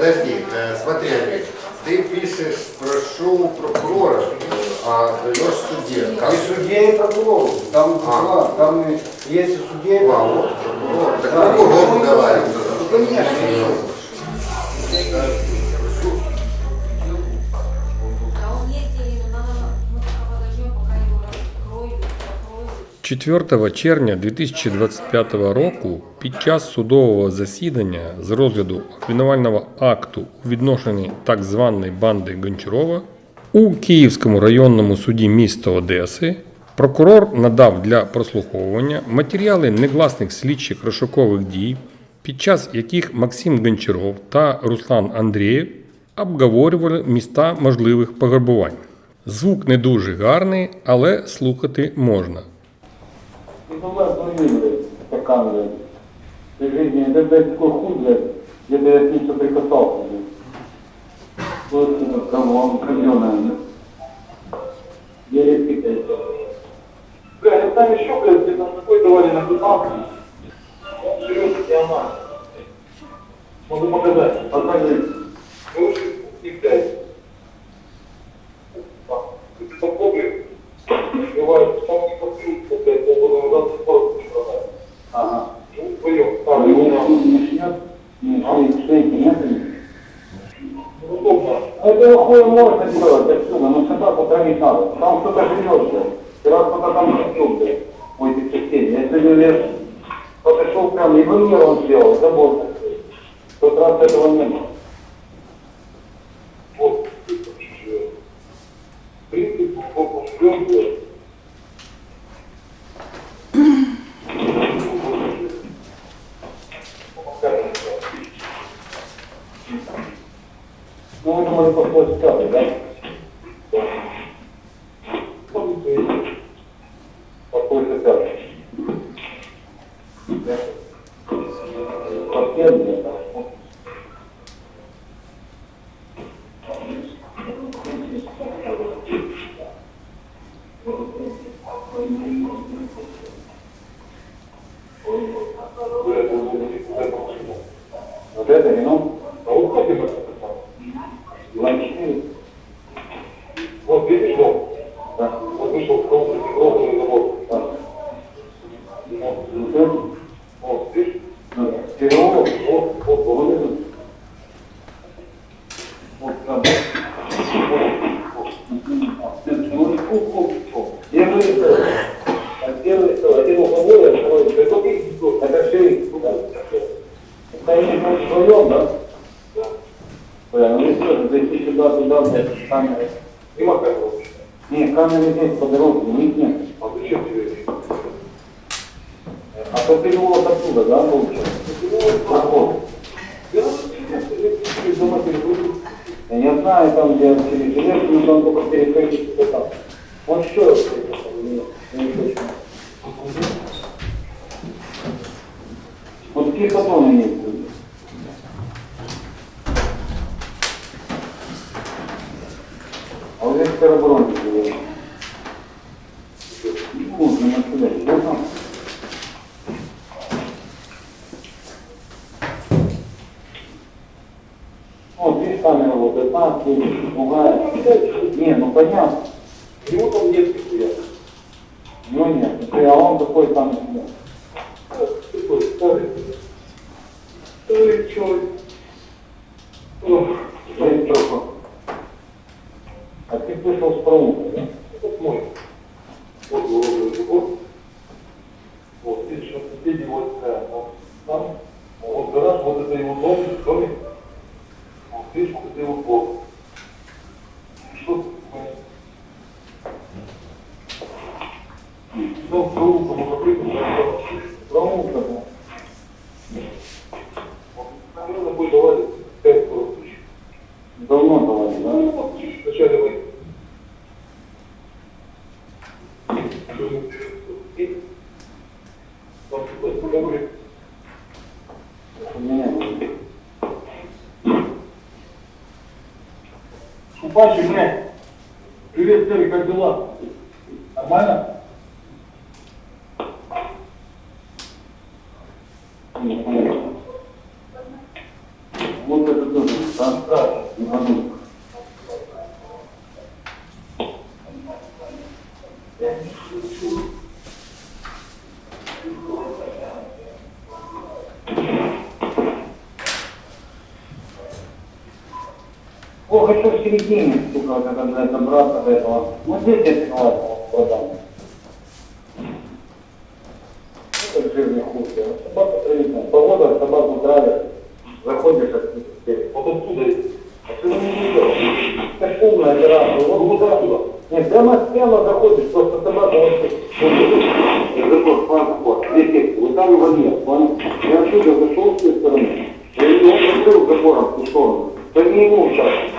Подожди, э, смотри, Олег, ты пишешь, прошу прокурора, а даешь суде. Как? И судье, и прокурору. Там А. два, там есть и судья, А, прокурор. вот прокурор. Так Да, прокурор говорит. Ну, конечно. 4 червня 2025 року під час судового засідання з розгляду обвинувального акту у відношенні так званої банди Гончарова у Київському районному суді міста Одеси прокурор надав для прослуховування матеріали негласних слідчих розшукових дій, під час яких Максим Гончаров та Руслан Андрієв обговорювали міста можливих пограбувань. Звук не дуже гарний, але слухати можна. И была блин, стакан, блин. При жизни, это, блядь, такой хуй, блядь, где-то я с ним соприкасался, блядь. Вот говно, казённое, блядь. Я редкий, блядь. Блядь, там еще, блядь, где-то такой давали на гитарку. Он живет, и она. Могу показать. Покажи. Лучше и блядь. Такой, Бывает, там не подписывается, блядь, назад в не продать. Ага. Ну, вдвоем. Там. Это хуй можно делать отсюда, но собаку травить надо. Там кто-то живет, блядь. Раз кто-то там живет, блядь, у этих соседей. Я сегодня лес подошел и вымер он сделал, забор. В раз этого не было. Вот. В принципе, сколько живем, блядь. Ну, это может похоже сказать, да? Похоже сказать. Пакет, да. Вот это вино? А вот как это? Ланчи. Вот видишь дом? Да. Вот вышел в комнате грохнули забор. Да. Вот это? Вот, видишь? Да. Переулок, вот, вот, вот это. Вот там. Я говорю, а первый что, один угловой, а второй, это все их, это они на своем, да? Да. Бля, ну и что, зайти сюда, туда, блядь, камеры. Нема камеры? Не, камеры здесь по дороге, у них нет. А зачем тебе? А то перевод оттуда, да, получается? Проход. Я знаю, там, где через железку, но там только переходить. Вот еще раз переход, я не хочу. Вот какие потом есть люди? А вот здесь теробороны живет. Ну, не населяют. Да там. Вот, видишь, камера вот одна, тут другая. Не, ну понятно. У него там нет нихуя. У него нет. Ты, а он такой там. Такой старый. Старый человек. Ох. А ты пришел с проулка, да? Это мой. Вот уровень живот. Вот, видишь, вот соседи вот, э, вот там, вот гараж, вот это его дом, домик. Вот, видишь, вот это его двор. Что тут такое? Ну, проулка, мы закрыты, проулка, да. Вот, наверное, мы давали 5-40 тысяч. Давно давали, да? Ну, вот, вначале вы. Купальщик, блядь. Привет, Терри, как дела? Нормально? Вот это тоже. Там страшно, не могу. О, хочу в середине, сука, вот это, блядь, добраться до этого. Вот здесь я вот, продам. Это жирный хуй. Собака травится. Погода, собаку травит. Заходишь отсюда. Вот отсюда. Отсюда не видел. Это шумная терраса. Вот вот отсюда. Нет, прямо прямо заходишь, просто собака вот тут. Я заход, вот, здесь. Вот там его нет? Я отсюда зашел с той стороны. Я его закрыл забором в ту сторону. Да не делать?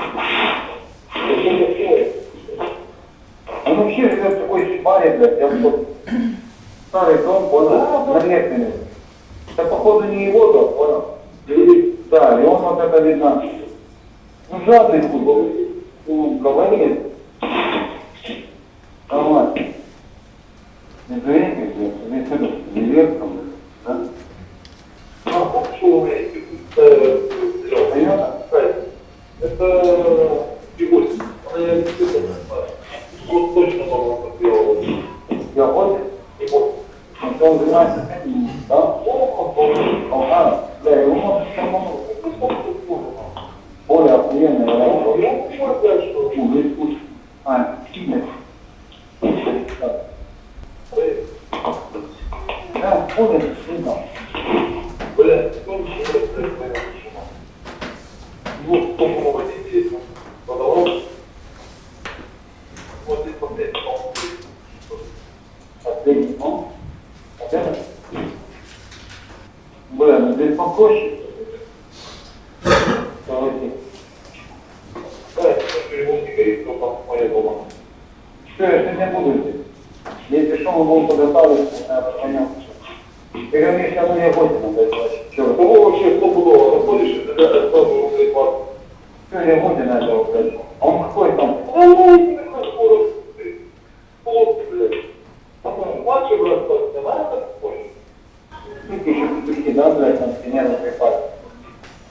Он вообще живет в такой шпаре, блядь, я вот старый дом, понял, на Лехтине. Это походу не его дом, понял? Да, и он вот это видно. Ну, жадный хуй, ну, говорит. Давай. Не говорите, блядь, имеется в виду, неверка, блядь, да? А, что Понятно? Это Фигурь. Она я не Вот точно могу сделать. Я ходит? Не ходит. Он занимается этим, да? Ага, да, его можно самому. Более охуенная работа. Я понимаю, что... Ну, есть путь. А, сильно. Да, ходит, сильно. Бля, он еще вот только могут интересно. Водоворот. Вот здесь последний, по-моему, Последний, ну? Это? Бля, ну здесь попроще. Давайте. Да, не кто там моя дома. Все, я сегодня буду здесь. Если что, мы будем подготавливаться, это понятно. Ты говоришь, я буду охотиться, блядь, Что, кого вообще стопудово находишь, это это сразу рублей 20. Все, я буду на этого, блядь. А он какой там? Не такой скоро. Плотный, блядь. Потом младший брат, не надо, такой. Ну, ты еще петухи, да, блядь, там нервы припали.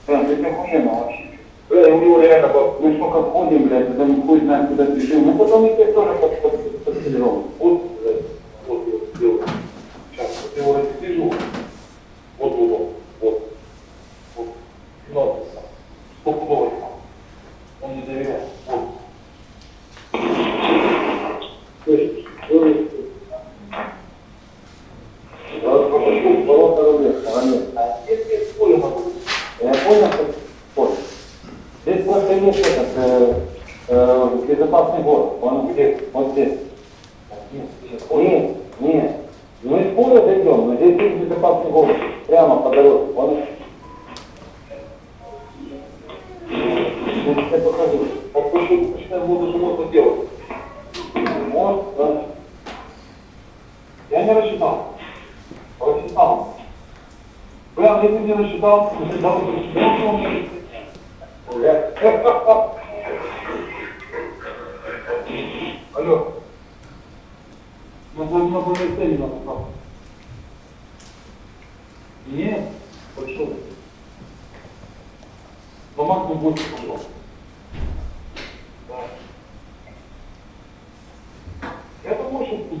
Прям, ты охуенно вообще. Бля, у него реально. Мы сколько ходим, блядь, там хуй знает, куда бежим. Ну, потом и ты тоже под, под, под, Вот, блядь, вот я сделал. Сейчас, вот я его раздвижу. Вот, вот, вот, вот. Вот. Надо. Стопудово. Он не доверяет. Вот. То есть, то есть, вот, вот, ворота рублей, молодец. А здесь есть поле могу. Я понял, что поле. Здесь просто есть этот, э, э, безопасный город. Он здесь, вот здесь. Нет, нет. Мы из поля зайдем, но здесь есть безопасный город. Прямо по дороге. Вон. Я покажу. Так что начинаем воду можно делать. Вот. Я не рассчитал. Рассчитал. Прям если не рассчитал, то рассчитал, то он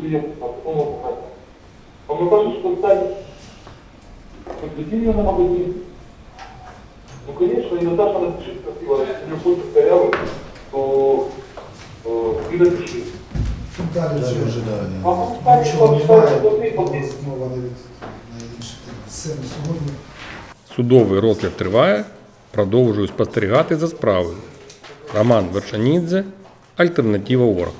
думаю, что буду ехать, а потом вот так. А мне кажется, что станет подведение на магазин. Ну, конечно, и Наташа напишет красиво, если не хочешь корявый, то э, ты напиши. Далі А ожидання. ну, так, Нічого так, немає, так, так, так, так. розмова навіть на інші теми. Все на сьогодні. Судовий розгляд триває. Продовжую спостерігати за справою. Роман Вершанідзе, Альтернатива Орг.